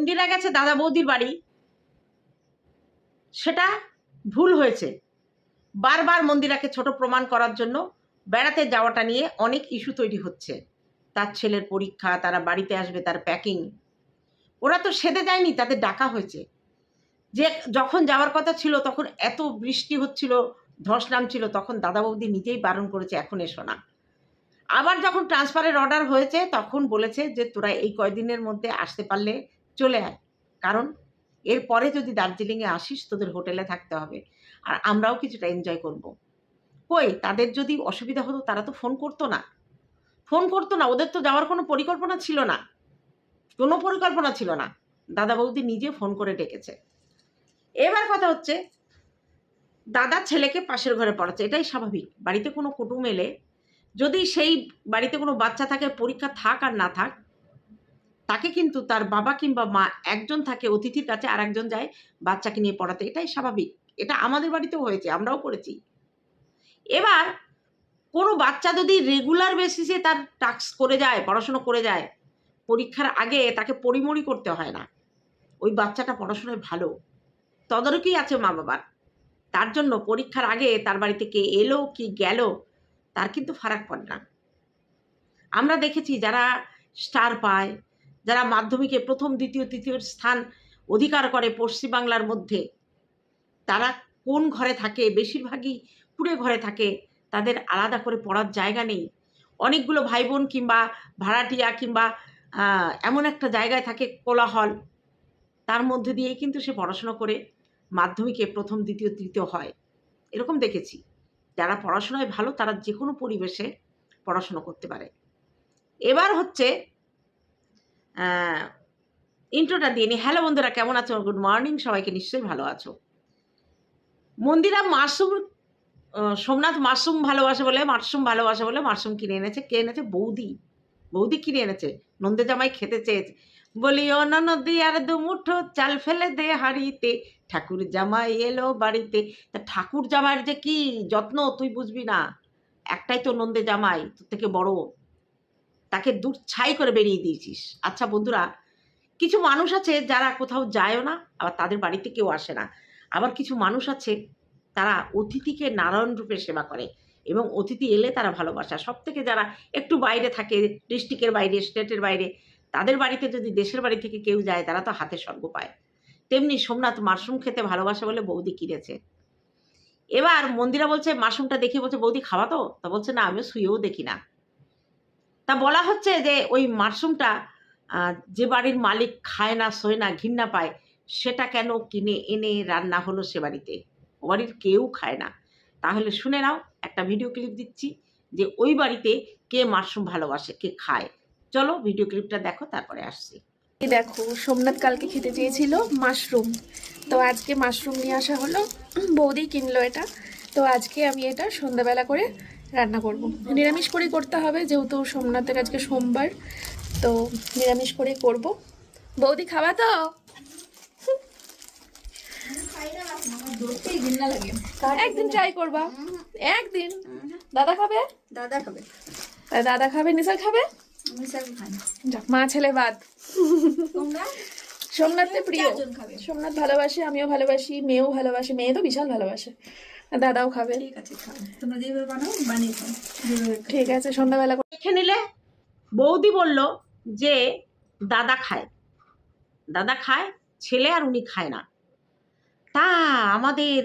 মন্দিরা গেছে দাদা বৌদির বাড়ি। সেটা ভুল হয়েছে। বারবার মন্দিরাকে ছোট প্রমাণ করার জন্য বেড়াতে যাওয়াটা নিয়ে অনেক ইস্যু তৈরি হচ্ছে। তার ছেলের পরীক্ষা, তারা বাড়িতে আসবে, তার প্যাকিং। ওরা তো সেদে যায়নি, তাদের ডাকা হয়েছে। যে যখন যাওয়ার কথা ছিল, তখন এত বৃষ্টি হচ্ছিল, ধস নামছিল, তখন দাদা বৌদি নিজেই বারণ করেছে, এখন এসো না। আবার যখন ট্রান্সফারের অর্ডার হয়েছে, তখন বলেছে যে, তোরা এই কয়দিনের মধ্যে আসতে পারলে চলে আয়। কারণ এরপরে যদি দার্জিলিংয়ে আসিস, তোদের হোটেলে থাকতে হবে। আর আমরাও কিছুটা এনজয় করব। কই, তাদের যদি অসুবিধা হতো, তারা তো ফোন করতো না। ফোন করতো না, ওদের তো যাওয়ার কোনো পরিকল্পনা ছিল না। কোনো পরিকল্পনা ছিল না। দাদা বৌদি নিজে ফোন করে ডেকেছে। এবার কথা হচ্ছে, দাদা ছেলেকে পাশের ঘরে পড়াচ্ছে। এটাই স্বাভাবিক। বাড়িতে কোনো কুটুম এলে যদি সেই বাড়িতে কোনো বাচ্চা থাকে, পরীক্ষা থাক আর না থাক তাকে কিন্তু তার বাবা কিংবা মা একজন থাকে, অতিথির কাছে আর একজন যায় বাচ্চাকে নিয়ে পড়াতে। এটাই স্বাভাবিক। এটা আমাদের বাড়িতেও হয়েছে, আমরাও করেছি। এবার কোনো বাচ্চা যদি রেগুলার বেসিসে তার টাস্ক করে যায়, পড়াশুনো করে যায়, পরীক্ষার আগে তাকে পরিমরি করতে হয় না। ওই বাচ্চাটা পড়াশোনায় ভালো। তদারকি আছে মা বাবার। তার জন্য পরীক্ষার আগে তার বাড়িতে কে এলো, কি গেল, তার কিন্তু ফারাক পড়ে। না আমরা দেখেছি যারা স্টার পায় যারা মাধ্যমিকে প্রথম, দ্বিতীয় তৃতীয় স্থান অধিকার করে পশ্চিমবাংলার মধ্যে, তারা কোন ঘরে থাকে, বেশিরভাগই কুড়ে ঘরে থাকে, তাদের আলাদা করে পড়ার জায়গা নেই। অনেকগুলো ভাই বোন কিংবা ভাড়াটিয়া কিংবা এমন একটা জায়গায় থাকে কোলাহল, তার মধ্যে দিয়েই কিন্তু সে পড়াশোনা করে মাধ্যমিকে প্রথম, দ্বিতীয়, তৃতীয় হয়। এরকম দেখেছি। যারা পড়াশোনায় ভালো, তারা যে কোনো পরিবেশে পড়াশোনা করতে পারে। এবার হচ্ছে ইন্ট্রোটা দিয়ে নি। হ্যালো বন্ধুরা, কেমন আছো? গুড মর্নিং সবাইকে নিশ্চয়ই ভালো আছো। মন্দিরা মাশরুম সোমনাথ মাশরুম ভালোবাসে বলে, মাশরুম ভালোবাসে বলে, মাশরুম কিনে এনেছে। কে এনেছে? বৌদি। বৌদি কিনে এনেছে। নন্দে জামাই খেতে চেয়েছে। বলি ও নদী আর দু মুঠো চাল ফেলে দে হাড়িতে। ঠাকুর জামাই এলো বাড়িতে। তা ঠাকুর জামাইয়ের যে কি যত্ন, তুই বুঝবি না। একটাই তো নন্দে জামাই, তোর থেকে বড়। তাকে দূর ছাই করে বেরিয়ে দিয়েছিস। আচ্ছা বন্ধুরা, কিছু মানুষ আছে যারা কোথাও যায়ও না, আবার তাদের বাড়িতে কেউ আসে না। আবার কিছু মানুষ আছে, তারা অতিথিকে নারায়ণ রূপে সেবা করে এবং অতিথি এলে তারা ভালোবাসা। সব থেকে যারা একটু বাইরে থাকে, ডিস্ট্রিক্টের বাইরে, স্টেটের বাইরে, তাদের বাড়িতে যদি দেশের বাড়ি থেকে কেউ যায়, তারা তো হাতে স্বর্গ পায়। তেমনি সোমনাথ মাশরুম খেতে ভালোবাসে বলে বৌদি কিনেছে। এবার মন্দিরা বলছে, মাশরুমটা দেখে বলছে, বৌদি খাওয়া তো? তা বলছে, না, আমিও শুয়েও দেখি না। তা বলা হচ্ছে যে ওই মাশরুমটা যে বাড়ির মালিক খায় না শোয় না, ঘৃণা পায়, সেটা কেন কিনে এনে রান্না হলো সে বাড়িতে? ও বাড়ির কেউ খায় না। তাহলে শুনে নাও, একটা ভিডিও ক্লিপ দিচ্ছি যে ওই বাড়িতে কে মাশরুম ভালোবাসে, কে খায়। চলো ভিডিও ক্লিপটা দেখো, তারপরে আসছি। দেখো, সোমনাথ কালকে খেতে চেয়েছিল মাশরুম। তো আজকে মাশরুম নিয়ে আসা হলো, বৌদি কিনলো এটা। তো আজকে আমি এটা সন্ধ্যাবেলা করে রান্না করব। নিরামিষ করেই করতে হবে যেহেতু সোমনাথের আজকে সোমবার তো নিরামিষ করেই করব। বৌদি খাওয়া তো? একদিন ট্রাই করবা। একদিন? দাদা খাবে? দাদা খাবে। দাদা খাবে নিসার খাবে? মা ছেলে বাদ। প্রিয়। খাবে। সোমনাথ ভালোবাসে আমিও ভালোবাসি মেয়েও ভালোবাসে মেয়ে তো বিশাল ভালোবাসে। দাদাও খাবে। ঠিক আছে তোমরা যেভাবে বানাও বানিয়ে খাও। যেভাবে খাও। ঠিক আছে সন্ধ্যাবেলা দেখে নিলে বৌদি বলল যে দাদা খায়। দাদা খায় ছেলে আর উনি খায় না। তা আমাদের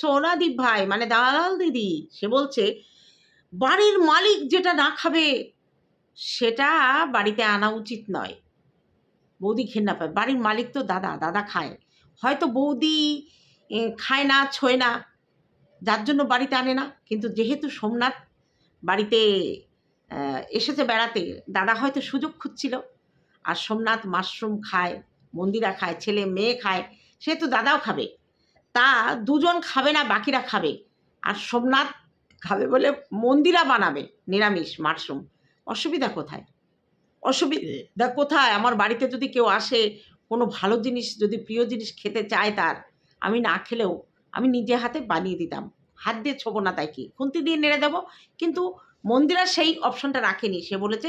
সোনাদীপ ভাই মানে দালাল দিদি সে বলছে বাড়ির মালিক যেটা না খাবে সেটা বাড়িতে আনা উচিত নয়। বৌদি ঘেন্না পায়। বাড়ির মালিক তো দাদা দাদা খায়। হয়তো বৌদি খায় না ছোয় না। যার জন্য বাড়িতে আনে না। কিন্তু যেহেতু সোমনাথ বাড়িতে এসেছে বেড়াতে, দাদা হয়তো সুযোগ খুঁজছিল। আর সোমনাথ মাশরুম খায়, মন্দিরা খায়, ছেলে মেয়ে খায়, সে তো দাদাও খাবে। তা দুজন খাবে না, বাকিরা খাবে। আর সোমনাথ খাবে বলে মন্দিরা বানাবে, নিরামিষ মাশরুম। অসুবিধা কোথায়? অসুবিধা কোথায়? আমার বাড়িতে যদি কেউ আসে, কোনো ভালো জিনিস, যদি প্রিয় জিনিস খেতে চায় তার, আমি না খেলেও আমি নিজে হাতে বানিয়ে দিতাম। হাত দিয়ে ছোবো না তাই কি খুন্তি দিয়ে নেড়ে দেবো। কিন্তু মন্দিরা সেই অপশনটা রাখেনি। সে বলেছে,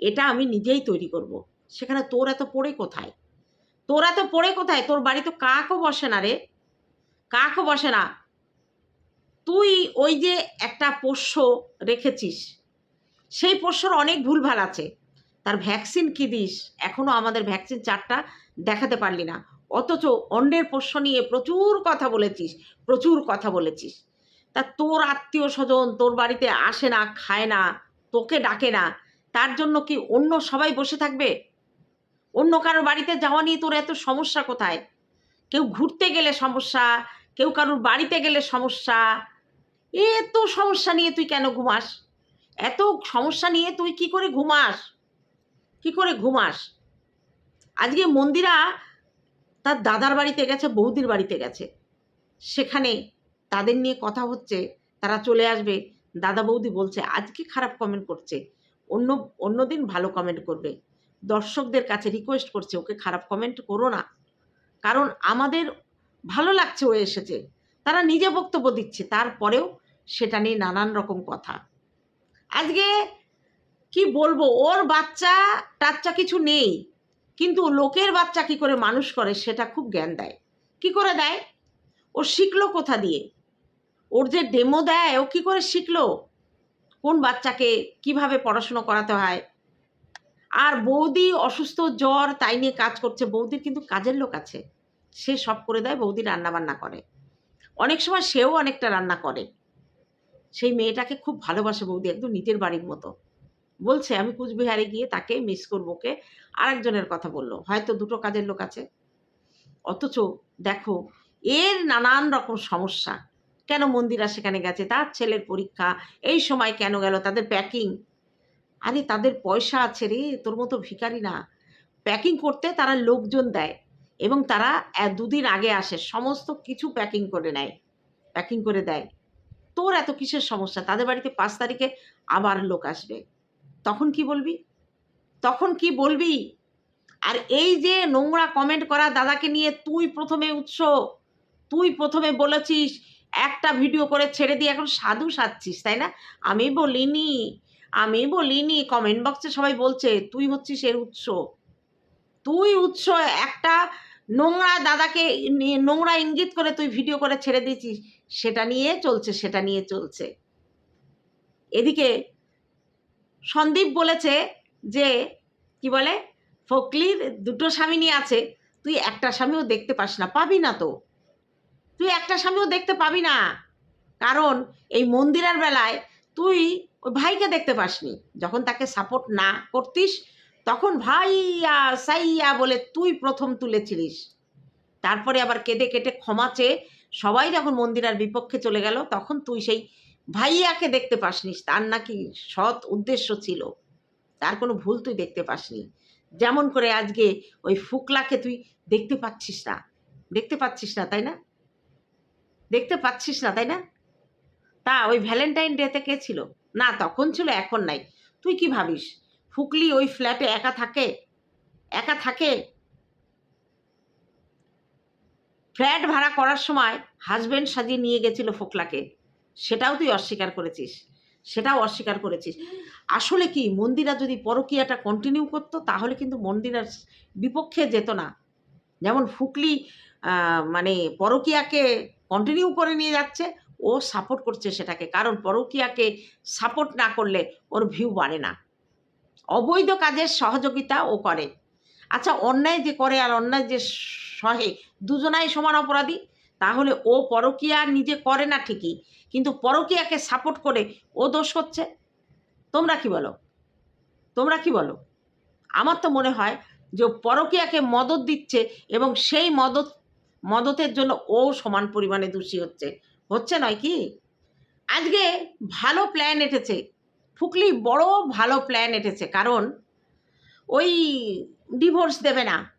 এটা আমি নিজেই তৈরি করব। সেখানে তোর এত পড়ে কোথায়? তোরা তো পড়ে কোথায়? তোর বাড়ি তো কাকও বসে না রে। কাকও বসে না। তুই ওই যে একটা পোষ্য রেখেছিস, সেই পোষ্যর অনেক ভুলভাল আছে। তার ভ্যাকসিন কী দিস? এখনও আমাদের ভ্যাকসিন চারটা দেখাতে পারলি না। অথচ অন্যের পোষ্য নিয়ে প্রচুর কথা বলেছিস, প্রচুর কথা বলেছিস। তা তোর আত্মীয় স্বজন তোর বাড়িতে আসে না, খায় না, তোকে ডাকে না, তার জন্য কি অন্য সবাই বসে থাকবে? অন্য কারোর বাড়িতে যাওয়া নিয়ে তোর এত সমস্যা কোথায়? কেউ ঘুরতে গেলে সমস্যা, কেউ কারোর বাড়িতে গেলে সমস্যা। এত সমস্যা নিয়ে তুই কেন ঘুমাস? এত সমস্যা নিয়ে তুই কি করে ঘুমাস? কি করে ঘুমাস? আজকে মন্দিরা তার দাদার বাড়িতে গেছে, বৌদির বাড়িতে গেছে। সেখানে তাদের নিয়ে কথা হচ্ছে, তারা চলে আসবে। দাদা বৌদি বলছে, আজকে খারাপ কমেন্ট করছে। অন্য অন্য দিন ভালো কমেন্ট করবে। দর্শকদের কাছে রিকোয়েস্ট করছে, ওকে খারাপ কমেন্ট করো না। কারণ আমাদের ভালো লাগছে, ও এসেছে। তারা নিজে বক্তব্য দিচ্ছে, তারপরেও সেটা নিয়ে নানান রকম কথা। আজকে কি বলব, ওর বাচ্চা টাচ্চা কিছু নেই। কিন্তু লোকের বাচ্চা কি করে মানুষ করে, সেটা খুব জ্ঞান দেয়। কি করে দেয়? ও শিখলো কোথা দিয়ে? ওর যে ডেমো দেয়, ও কি করে শিখলো? কোন বাচ্চাকে কীভাবে পড়াশুনো করাতে হয়? আর বৌদি অসুস্থ, জ্বর, তাই নিয়ে কাজ করছে। বৌদির কিন্তু কাজের লোক আছে। সে সব করে দেয়, বৌদি রান্না বান্না করে। অনেক সময় সেও অনেকটা রান্না করে। সেই মেয়েটাকে খুব ভালোবাসে বৌদি, একদম নিজের বাড়ির মতো। বলছে, আমি কুচবিহারে গিয়ে তাকে মিস করব কে আরেকজনের কথা বলল। হয়তো দুটো কাজের লোক আছে। অথচ দেখো, এর নানান রকম সমস্যা। কেন মন্দিরা সেখানে গেছে? তার ছেলের পরীক্ষা, এই সময় কেন গেল? তাদের প্যাকিং আরে, তাদের পয়সা আছে রে, তোর মতো ভিখারি না। প্যাকিং করতে তারা লোকজন দেয় এবং তারা দুদিন আগে আসে, সমস্ত কিছু প্যাকিং করে নেয় প্যাকিং করে দেয়। তোর এত কিসের সমস্যা? তাদের বাড়িতে পাঁচ তারিখে আবার লোক আসবে। তখন কি বলবি? তখন কি বলবি? আর এই যে নোংরা কমেন্ট করা দাদাকে নিয়ে তুই প্রথমে উৎস, তুই প্রথমে বলেছিস একটা ভিডিও করে ছেড়ে দিয়ে এখন সাধু সাজছিস তাই না? আমি বলিনি আমি বলিনি কমেন্ট বক্সে সবাই বলছে, তুই হচ্ছিস এর উৎস। তুই উৎস, একটা নোংরা দাদাকে নোংরা ইঙ্গিত করে তুই ভিডিও করে ছেড়ে দিয়েছিস, সেটা নিয়ে চলছে, সেটা নিয়ে চলছে। এদিকে সন্দীপ বলেছে যে, কি বলে, ফকলির দুটো স্বামী নিয়ে আছে, তুই একটা স্বামীও দেখতে পাস না, পাবি না তো। তুই একটা স্বামীও দেখতে পাবি না। কারণ এই মন্দিরের বেলায় তুই ওই ভাইকে দেখতে পাসনি। যখন তাকে সাপোর্ট না করতিস, তখন ভাইয়া সাইয়া বলে তুই প্রথম তুলেছিলিস। তারপরে আবার কেঁদে কেটে ক্ষমা চেয়ে সবাই যখন মন্দিরার বিপক্ষে চলে গেল, তখন তুই সেই ভাইয়াকে দেখতে পাসনি তার নাকি সৎ উদ্দেশ্য ছিল। তার কোনো ভুল তুই দেখতে পাসনি। যেমন করে আজকে ওই ফুকলাকে তুই দেখতে পাচ্ছিস না। দেখতে পাচ্ছিস না, তাই না? দেখতে পাচ্ছিস না, তাই না? তা ওই ভ্যালেন্টাইন ডেতে কে ছিল? না, তখন ছিল, এখন নাই। তুই কি ভাবিস? ফুকলি ওই ফ্ল্যাটে একা থাকে? একা থাকে? ফ্ল্যাট ভাড়া করার সময় হাজবেন্ড সাজিয়ে নিয়ে গেছিল ফোকলাকে। সেটাও তুই অস্বীকার করেছিস। সেটাও অস্বীকার করেছিস। আসলে কি, মন্দিরা যদি পরকীয়াটা কন্টিনিউ করতো, তাহলে কিন্তু মন্দিরার বিপক্ষে যেত না। যেমন ফুকলি মানে পরকীয়াকে কন্টিনিউ করে নিয়ে যাচ্ছে, ও সাপোর্ট করছে সেটাকে। কারণ পরকীয়াকে সাপোর্ট না করলে ওর ভিউ বাড়ে না। অবৈধ কাজের সহযোগিতা ও করে। আচ্ছা অন্যায় যে করে আর অন্যায় যে সহে, দুজনাই সমান অপরাধী? তাহলে ও পরকীয়া নিজে করে না ঠিকই, কিন্তু পরকীয়াকে সাপোর্ট করে ও দোষ হচ্ছে? তোমরা কি বলো? তোমরা কি বলো? আমার তো মনে হয় যে পরকীয়াকে মদত দিচ্ছে এবং সেই মদত মদতের জন্য ও সমান পরিমাণে দোষী হচ্ছে। হচ্ছে নয় কি? আজকে ভালো প্ল্যান এঁটেছে। ফুকলি বড় ভালো প্ল্যান এঁটেছে। কারণ ওই ডিভোর্স দেবে না।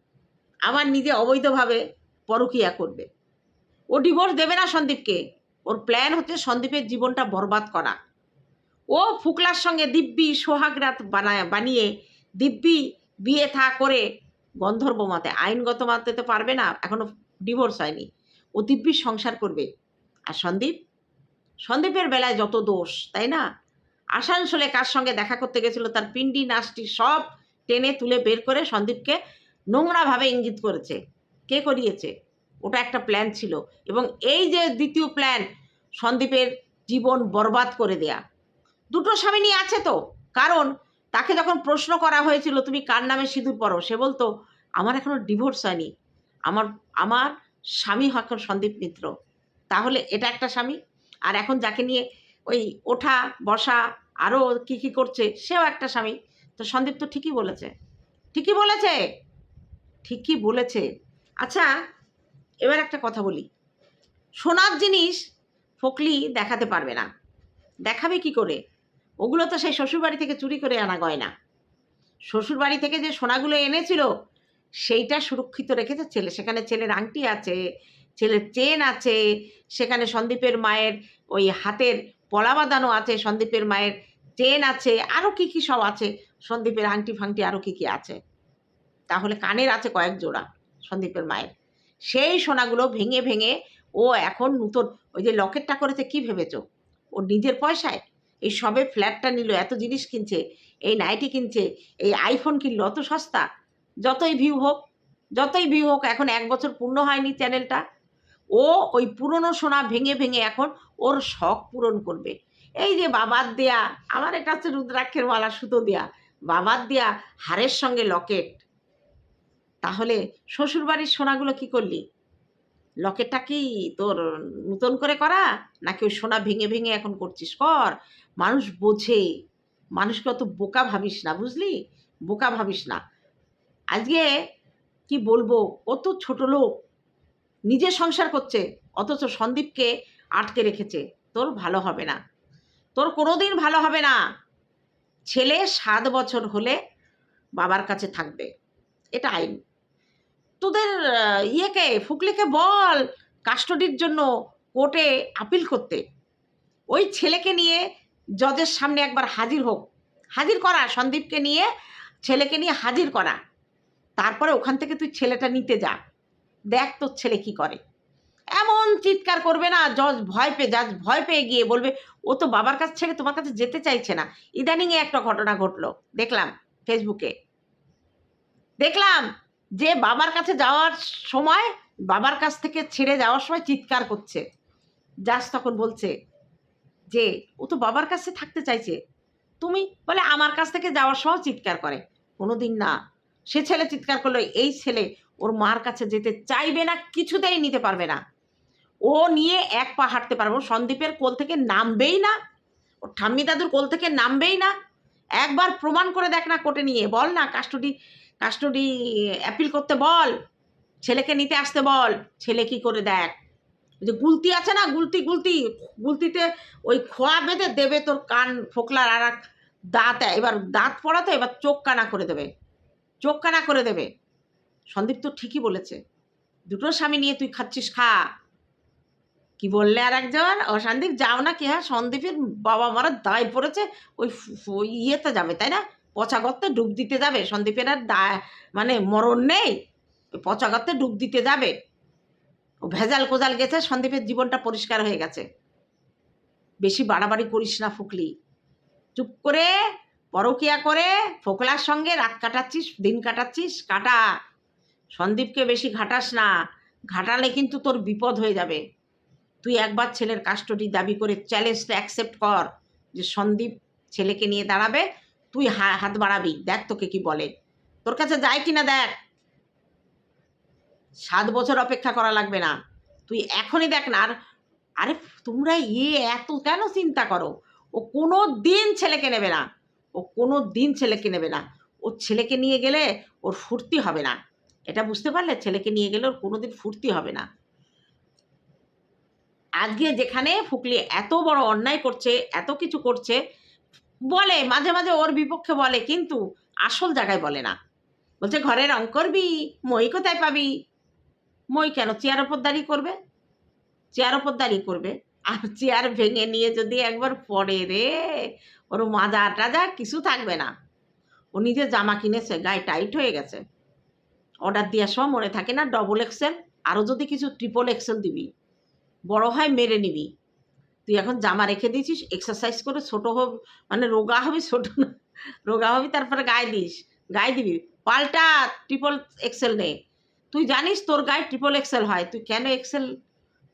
আবার নিজে অবৈধভাবে পরকীয়া করবে। ও ডিভোর্স দেবে না সন্দীপকে। ওর প্ল্যান হচ্ছে সন্দীপের জীবনটা বরবাদ করা। ও ফুকলার সঙ্গে দিব্যি, সোহাগরাত বানায়, বানিয়ে দিব্যি বিয়ে থা করে গন্ধর্ব মতে আইনগত মাতে তো পারবে না। এখনও ডিভোর্স হয়নি। ও দিব্যি সংসার করবে। আর সন্দীপ? সন্দীপের বেলায় যত দোষ, তাই না? আসানসোলে কার সঙ্গে দেখা করতে গেছিল তার পিন্ডি নাচটি সব টেনে তুলে বের করে সন্দীপকে নোংরাভাবে ইঙ্গিত করেছে। কে করিয়েছে? ওটা একটা প্ল্যান ছিল এবং এই যে দ্বিতীয় প্ল্যান, সন্দীপের জীবন বরবাদ করে দেয়া। দুটো স্বামী নিয়ে আছে তো। কারণ তাকে যখন প্রশ্ন করা হয়েছিল, তুমি কার নামে সিঁদুর পরো? সে বলতো, আমার এখনও ডিভোর্স হয়নি। আমার আমার স্বামী এখন সন্দীপ মিত্র। তাহলে এটা একটা স্বামী। আর এখন যাকে নিয়ে ওই ওঠা, বসা আরও কি কি করছে, সেও একটা স্বামী। তো সন্দীপ তো ঠিকই বলেছে। ঠিকই বলেছে? ঠিকই বলেছে। আচ্ছা এবার একটা কথা বলি। সোনার জিনিস ফকলি দেখাতে পারবে না। দেখাবে কি করে? ওগুলো তো সেই শ্বশুরবাড়ি থেকে চুরি করে আনা গয়না। শ্বশুরবাড়ি থেকে যে সোনাগুলো এনেছিল সেইটা সুরক্ষিত রেখেছে। ছেলে, সেখানে ছেলের আংটি আছে, ছেলের চেন আছে, সেখানে সন্দীপের মায়ের ওই হাতের পলা বাঁধানো আছে, সন্দীপের মায়ের চেন আছে আরও কী কী সব আছে, সন্দীপের আংটি ফাংটি আরও কী কী আছে। তাহলে কানের আছে কয়েক জোড়া সন্দীপের মায়ের। সেই সোনাগুলো ভেঙে ভেঙে ও এখন নূতন, ওই যে লকেটটা করেছে, কি ভেবেছ? ওর নিজের পয়সায় এই সবে ফ্ল্যাটটা নিল, এত জিনিস কিনছে, এই নাইটি কিনছে, এই আইফোন কিনলো, অত সস্তা। যতই ভিউ হোক, যতই ভিউ হোক, এখন এক বছর পূর্ণ হয়নি চ্যানেলটা ও ওই পুরনো সোনা ভেঙে ভেঙে এখন ওর শখ পূরণ করবে। এই যে বাবার দেয়া, আমার এটা হচ্ছে রুদ্রাক্ষের মালা, সুতো দেয়া। বাবার দেয়া হারের সঙ্গে লকেট। তাহলে শ্বশুরবাড়ির সোনাগুলো কি করলি? লকেটটা কি তোর নতুন করে করা? নাকি ওই সোনা ভেঙে ভেঙে এখন করছিস? কর, মানুষ বোঝে। মানুষকে অত বোকা ভাবিস না, বুঝলি? বোকা ভাবিস না। আজকে কি বলব? কত ছোট লোক। নিজে সংসার করছে, অথচ সন্দীপকে আটকে রেখেছে। তোর ভালো হবে না। তোর কোনো দিন ভালো হবে না। ছেলে সাত বছর হলে বাবার কাছে থাকবে। এটা আইন। তোদের ইয়েকে, ফুকলিকে বল কাস্টডির জন্য কোর্টে আপিল করতে। ওই ছেলেকে নিয়ে জজের সামনে একবার হাজির হোক। হাজির করা, সন্দীপকে নিয়ে, ছেলেকে নিয়ে হাজির করা। তারপরে ওখান থেকে তুই ছেলেটা নিতে যা। দেখ তোর ছেলে কি করে। এমন চিৎকার করবে না জজ ভয় পেয়ে জাজ ভয় পেয়ে গিয়ে বলবে, ও তো বাবার কাছ ছেড়ে তোমার কাছে যেতে চাইছে না। ইদানিংয়ে একটা ঘটনা ঘটলো। দেখলাম ফেসবুকে দেখলাম যে বাবার কাছে যাওয়ার সময়, বাবার কাছ থেকে ছেড়ে যাওয়ার সময় চিৎকার করছে। জাজ তখন বলছে যে, ও তো বাবার কাছে থাকতে চাইছে। তুমি বলে আমার কাছ থেকে যাওয়ার সময় চিৎকার করে। কোনো দিন না। সে ছেলে চিৎকার করল, এই ছেলে ওর মার কাছে যেতে চাইবে না, কিছুতেই নিতে পারবে না। ও নিয়ে এক পা হাঁটতে পারব সন্দীপের কোল থেকে নামবেই না, ও ঠাম্মি দাদুর কোল থেকে নামবেই না। একবার প্রমাণ করে দেখ না কোর্টে নিয়ে, বল না কাস্টডি কাস্টডি অ্যাপিল করতে বল, ছেলেকে নিতে আসতে বল, ছেলে কি করে দেখ? যে গুলতি আছে না, গুলতি গুলতি, গুলতিতে ওই খোয়া বেঁধে দেবে তোর কান ফোকলার আর দাঁত, এবার দাঁত পড়াতে এবার চোখ কানা করে দেবে। চোখ কানা করে দেবে। সন্দীপ তো ঠিকই বলেছে, দুটো স্বামী নিয়ে তুই খাচ্ছিস, খা। কি বললে আর একজন ও সন্দীপ, যাও না কি হ্যাঁ সন্দীপের বাবা মারা দায় পড়েছে, ওই ফু- ইয়েতে যাবে, তাই না? পচা গর্তে ডুব দিতে যাবে, সন্দীপের আর দায় মানে মরণ নেই ওই পচা গর্তে ডুব দিতে যাবে। ও ভেজাল কোজাল গেছে, সন্দীপের জীবনটা পরিষ্কার হয়ে গেছে। বেশি বাড়াবাড়ি করিস না, ফুকলি। চুপ করে পরকিয়া করে, ফোকলার সঙ্গে রাত কাটাচ্ছিস, দিন কাটাচ্ছিস, কাটা। সন্দীপকে বেশি ঘাটাস না। ঘাটালে কিন্তু তোর বিপদ হয়ে যাবে। তুই একবার ছেলের কাস্টডি দাবি করে চ্যালেঞ্জটা অ্যাকসেপ্ট কর যে সন্দীপ ছেলেকে নিয়ে দাঁড়াবে, তুই হাত বাড়াবি। দেখ তোকে কি বলে। তোর কাছে যায় কিনা দেখ। সাত বছর অপেক্ষা করা লাগবে না। তুই এখনই দেখ না। আর, আরে তোমরা ইয়ে এত কেন চিন্তা করো? ও কোনো দিন ছেলেকে নেবে না। ও কোনো দিন ছেলেকে নেবে না। ও ছেলেকে নিয়ে গেলে ওর ফুর্তি হবে না। এটা বুঝতে পারলে? ছেলেকে নিয়ে গেলে ওর কোনো দিন ফুর্তি হবে না। আজকে যেখানে ফুকলি এত বড় অন্যায় করছে, এত কিছু করছে, বলে, মাঝে মাঝে ওর বিপক্ষে বলে, কিন্তু আসল জায়গায় বলে না। বলছে ঘরে রং করবি, মই কোথায় পাবি? মই কেন? চেয়ার ওপর দাঁড়িয়ে করবে? চেয়ার ওপর দাঁড়িয়ে করবে? আর চেয়ার ভেঙে নিয়ে যদি একবার পড়ে রে, ওর মাজা টাজা কিছু থাকবে না। ও নিজে জামা কিনেছে, গায়ে টাইট হয়ে গেছে। অর্ডার দেওয়ার সময় মনে থাকে না ডবল এক্সেল আরও যদি কিছু ট্রিপল এক্সেল দিবি, বড় হয় মেরে নিবি। তুই এখন জামা রেখে দিয়েছিস এক্সারসাইজ করে ছোট হব মানে রোগা হবি, ছোট না, রোগা হবি, তারপরে গায়ে দিস, গায়ে দিবি। পাল্টা ট্রিপল এক্সেল নে। তুই জানিস তোর গায়ে ট্রিপল এক্সেল হয়, তুই কেন এক্সেল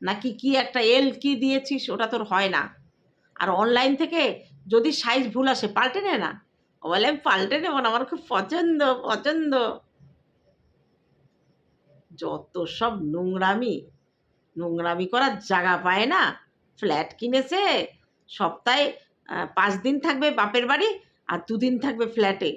নাকি কি একটা এল কি দিয়েছিস? ওটা তোর হয় না। আর অনলাইন থেকে যদি সাইজ ভুল আসে, পাল্টে নে না। বলে আমি পাল্টে নেব না, আমার খুব পছন্দ পছন্দ। যত সব নোংরামি নোংরামি করার জায়গা পায় না। ফ্ল্যাট কিনেছে, সপ্তাহে পাঁচ দিন থাকবে বাপের বাড়ি আর দুদিন থাকবে ফ্ল্যাটে।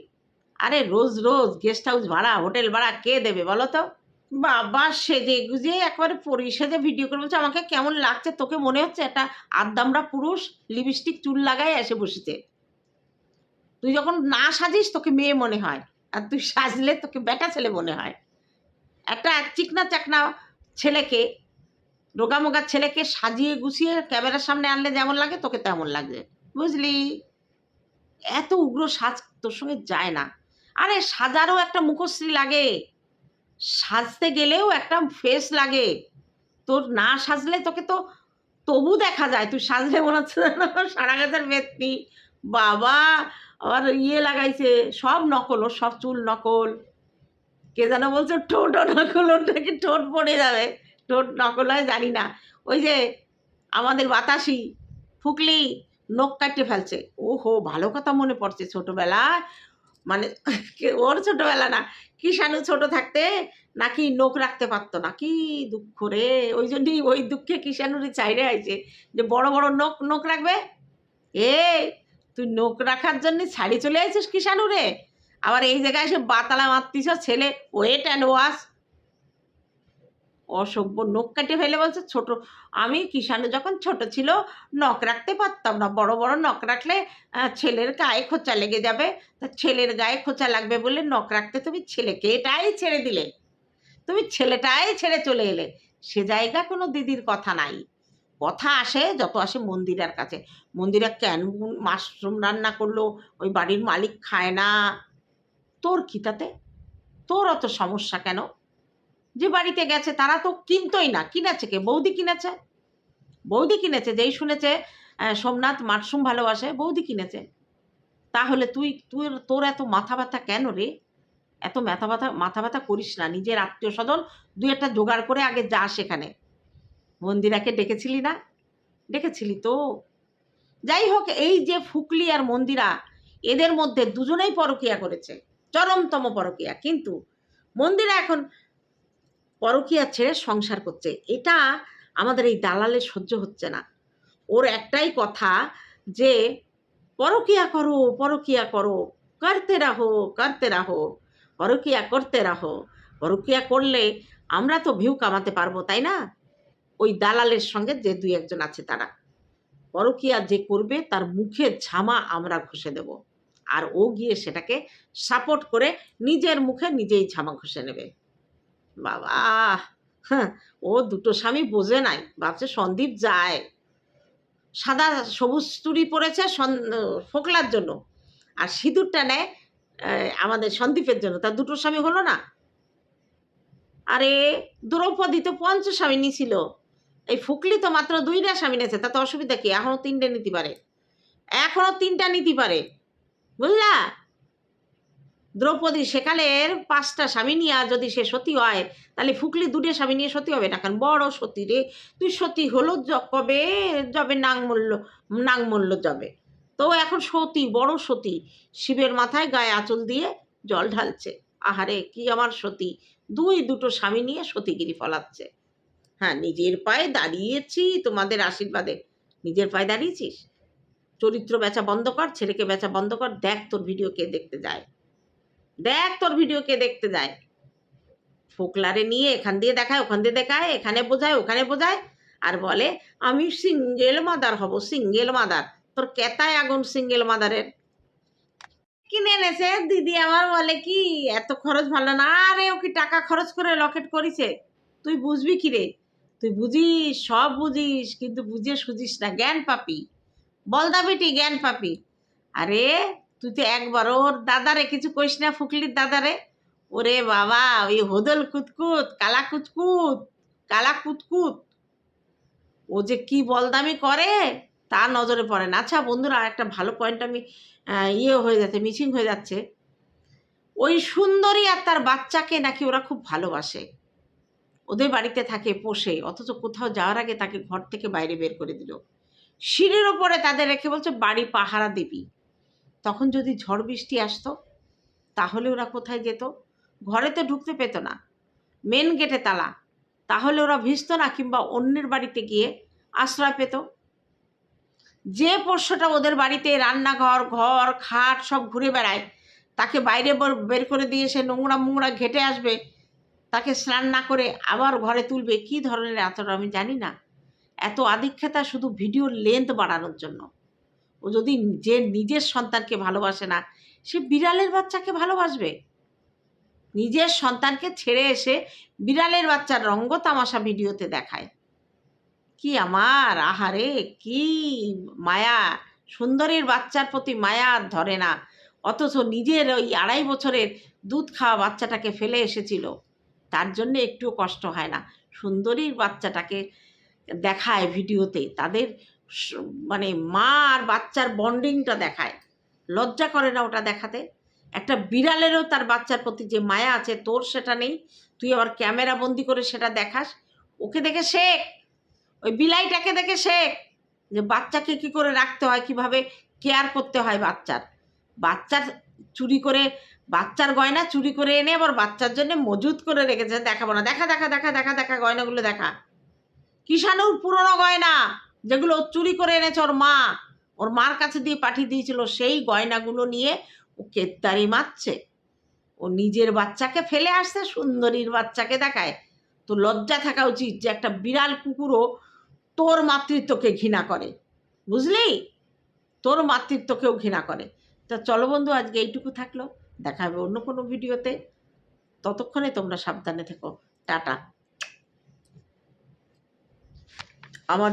আরে রোজ রোজ গেস্ট হাউস ভাড়া হোটেল ভাড়া কে দেবে বলো তো? বাবা সেজে গুজে একবারে পরি সেজে ভিডিও করে বলছে, আমাকে কেমন লাগছে? তোকে মনে হচ্ছে একটা আদ্দামরা পুরুষ লিপস্টিক চুল লাগাই এসে বসেছে। তুই যখন না সাজিস, তোকে মেয়ে মনে হয়। আর তুই সাজলে তোকে বেটা ছেলে মনে হয়। একটা চিকনা চাকনা ছেলেকে, রোগামোগা ছেলেকে সাজিয়ে গুছিয়ে ক্যামেরার সামনে আনলে যেমন লাগে, তোকে তেমন লাগবে। বুঝলি? এত উগ্র সাজ তোর সঙ্গে যায় না। আরে সাজারও একটা মুখশ্রী লাগে। সাজতে গেলেও একটা ফেস লাগে। তোর না সাজলে তোকে তো তবু দেখা যায়। তুই সাজলে মনে হচ্ছে সারা গাছের বেতনি বাবা, আবার ইয়ে লাগাইছে, সব নকল, ওর সব চুল নকল। কে যেন বলছে ঠোঁটও নকল, ওর নাকি ঠোঁট পড়ে যাবে। ঠোঁট নকল হয়, জানি না। ওই যে আমাদের বাতাসি, ফুকলি, নখ কাটতে ফেলছে। ও হো ভালো কথা মনে পড়ছে ছোটোবেলায়। মানে ওর ছোটোবেলা না কিষাণু ছোট থাকতে নাকি নোখ রাখতে পারতো না? কি দুঃখ রে? ওই জন্যই ওই দুঃখে কিষাণুরই চাইরে আইছে যে বড় বড় নোখ নোখ রাখবে? এ, তুই নোখ রাখার জন্য ছাড়ি চলে আসিস কিষাণু রে? আবার এই জায়গায় এসে বাতালা মারতিস ছেলে। ওয়েট অ্যান্ড ওয়াশ অসভ্য নখ কাটে ফেলে বলছে, ছোট আমি কিষাণু যখন ছোট ছিল, নখ রাখতে পারতাম না। বড় বড় নখ রাখলে ছেলের গায়ে খোঁচা লেগে যাবে। তা ছেলের গায়ে খোঁচা লাগবে বলে নখ রাখতে তুমি ছেলেকে এটাই ছেড়ে দিলে। তুমি ছেলেটাই ছেড়ে চলে এলে। সে জায়গা কোনো দিদির কথা নাই। কথা আসে, যত আসে মন্দিরের কাছে। মন্দিরে কেন মাশরুম রান্না করল? ওই বাড়ির মালিক খায় না। তোর কি তাতে তোর অত সমস্যা কেন? যে বাড়িতে গেছে, তারা তো কিনতোই না। কিনেছে কে? বৌদি কিনেছে? বৌদি কিনেছে, যেই শুনেছে সোমনাথ মাশরুম ভালোবাসে, বৌদি কিনেছে। তাহলে তুই তুই, তোর এত মাথা ব্যথা কেন রে? এত মাথা ব্যথা মাথা ব্যথা করিস না। নিজের আত্মীয় স্বজন দুই একটা জোগাড় করে আগে যা সেখানে মন্দিরাকে ডেকেছিলি না? ডেকেছিলি তো। যাই হোক, এই যে ফুকলি আর মন্দিরা, এদের মধ্যে দুজনেই পরকিয়া করেছে। চরমতম পরকিয়া। কিন্তু মন্দিরা এখন পরকিয়া ছেড়ে সংসার করছে। এটা আমাদের এই দালালে সহ্য হচ্ছে না। ওর একটাই কথা যে, পরকিয়া করো পরকিয়া করো, করতে রাহো করতে রাহো, পরকিয়া করতে রাহো, পরকিয়া করলে আমরা তো ভিউ কামাতে পারব, তাই না? ওই দালালের সঙ্গে যে দুই একজন আছে তারা। পরকিয়া যে করবে, তার মুখের ঝামা আমরা ঘষে দেব। আর ও গিয়ে সেটাকে সাপোর্ট করে নিজের মুখে নিজেই ঝামা ঘষে নেবে। বাবা হ্যাঁ ও দুটো স্বামী বোঝে নাই, ভাবছে সন্দীপ যায়। সাদা সবুজ চুড়ি পরেছে ফোকলার জন্য, আর সিঁদুরটা নেয় আমাদের সন্দীপের জন্য। তার দুটো স্বামী হলো না। আরে, দ্রৌপদী তো পঞ্চ স্বামী নিছিল। এই ফুকলি তো মাত্র দুইটা স্বামী নিয়েছে, তাতে অসুবিধা কি? এখনও তিনটে নিতে পারে। এখনও তিনটা নিতে পারে। বুঝলা? দ্রৌপদী সেকালের পাঁচটা স্বামী নিয়ে যদি সে সতী হয়, তাহলে ফুকলি দুটো স্বামী নিয়ে সতী হবে না, কারণ বড় সতী রে। তুই সতী হলো কবে? যবে নাংমূল্য নাংমূল্য যাবে। তো এখন সতী, বড় সতী, শিবের মাথায় গায়ে আঁচল দিয়ে জল ঢালছে। আহারে, কি আমার সতী? দুই, দুটো স্বামী নিয়ে সতীগিরি ফলাচ্ছে। হ্যাঁ নিজের পায়ে দাঁড়িয়েছি তোমাদের আশীর্বাদে। নিজের পায়ে দাঁড়িয়েছিস? চরিত্র বেচা বন্ধ কর, ছেলেকে বেচা বন্ধ কর, দেখ তোর ভিডিও কে দেখতে যায়। দেখ তোর ভিডিও কে দেখতে যায়। ফোকলারে নিয়ে এখান দিয়ে দেখায়, ওখান দিয়ে দেখায়, এখানে বোঝায়, ওখানে বোঝায় আর বলে, আমি সিঙ্গেল মাদার হব সিঙ্গেল মাদার তোর কেতায় আগুন সিঙ্গেল মাদারের কিনে এনেছে? দিদি আমার বলে, কি, এত খরচ ভালো না আরে ও কি টাকা খরচ করে লকেট করিছে? তুই বুঝবি কি রে? তুই বুঝিস, সব বুঝিস, কিন্তু বুঝে সুঝিস না, জ্ঞান পাপি। বলদা বেটি, জ্ঞান পাপি। আরে তুই তো একবার ওর দাদারে কিছু কইস না, ফুকলির দাদারে। ওরে বাবা, ওই হোদল কুতকুত, কালা কুতকুত কালা কুতকুত। ও যে কি বলদামি করে, তা নজরে পড়ে না। আচ্ছা বন্ধুরা একটা ভালো পয়েন্ট আমি ইয়ে হয়ে যাচ্ছে মিসিং হয়ে যাচ্ছে। ওই সুন্দরী আর তার বাচ্চাকে নাকি ওরা খুব ভালোবাসে। ওদের বাড়িতে থাকে পোষে, অথচ কোথাও যাওয়ার আগে তাকে ঘর থেকে বাইরে বের করে দিল। সিঁড়ির ওপরে তাদের রেখে বলছে, বাড়ি পাহারা দিবি। তখন যদি ঝড় বৃষ্টি আসতো, তাহলে ওরা কোথায় যেত? ঘরে তো ঢুকতে পেত না। মেন গেটে তালা। তাহলে ওরা ভিজতো না কিংবা অন্যের বাড়িতে গিয়ে আশ্রয় পেত। যে পোষ্যটা ওদের বাড়িতে রান্নাঘর, ঘর, খাট সব ঘুরে বেড়ায়, তাকে বাইরে বর- করে দিয়ে সে নোংরা মোংরা ঘেটে আসবে, তাকে স্নান না করে আবার ঘরে তুলবে, কি ধরনের এতটা আমি জানি না। এত আধিক্ষেতা শুধু ভিডিওর লেন্থ বাড়ানোর জন্য। ও যদি যে নিজের সন্তানকে ভালোবাসে না, সে বিড়ালের বাচ্চাকে ভালোবাসবে। নিজের সন্তানকে ছেড়ে এসে বিড়ালের বাচ্চার রঙ্গ তামাশা ভিডিওতে দেখায়। কি আমার, আহারে, কি মায়া! সুন্দরীর বাচ্চার প্রতি মায়া ধরে না। অথচ নিজের ওই আড়াই বছরের দুধ খাওয়া বাচ্চাটাকে ফেলে এসেছিল। তার জন্য একটুও কষ্ট হয় না। সুন্দরীর বাচ্চাটাকে দেখায় ভিডিওতে। তাদের মানে মা আর বাচ্চার বন্ডিংটা দেখায়। লজ্জা করে না ওটা দেখাতে। একটা বিড়ালেরও তার বাচ্চার প্রতি যে মায়া আছে, তোর সেটা নেই। তুই আবার ক্যামেরা বন্দি করে সেটা দেখাস। ওকে দেখে শেখ! ওই বিলাইটাকে দেখে শেখ! যে বাচ্চাকে কি করে রাখতে হয়, কীভাবে কেয়ার করতে হয় বাচ্চার। বাচ্চার চুরি করে, বাচ্চার গয়না চুরি করে এনে আবার বাচ্চার জন্য মজুত করে রেখেছে। দেখাবো না। দেখা দেখা দেখা দেখা দেখা, গয়নাগুলো দেখা। কিষাণুর পুরনো গয়না! যেগুলো চুরি করে এনেছে ওর মা। ওর মার কাছে দিয়ে পাঠিয়ে দিয়েছিল সেই গয়নাগুলো নিয়ে ও কেত্তারি মারছে। ও নিজের বাচ্চাকে ফেলে আসছে, সুন্দরীর বাচ্চাকে দেখায়। তো লজ্জা থাকা উচিত যে একটা বিড়াল কুকুরও তোর মাতৃত্বকে ঘৃণা করে। বুঝলি? তোর মাতৃত্বকেও ঘৃণা করে। তা চলো বন্ধু, আজকে এইটুকু থাকল। দেখা হবে অন্য কোনো ভিডিওতে। ততক্ষণে তোমরা সাবধানে থেকো। টাটা। আমার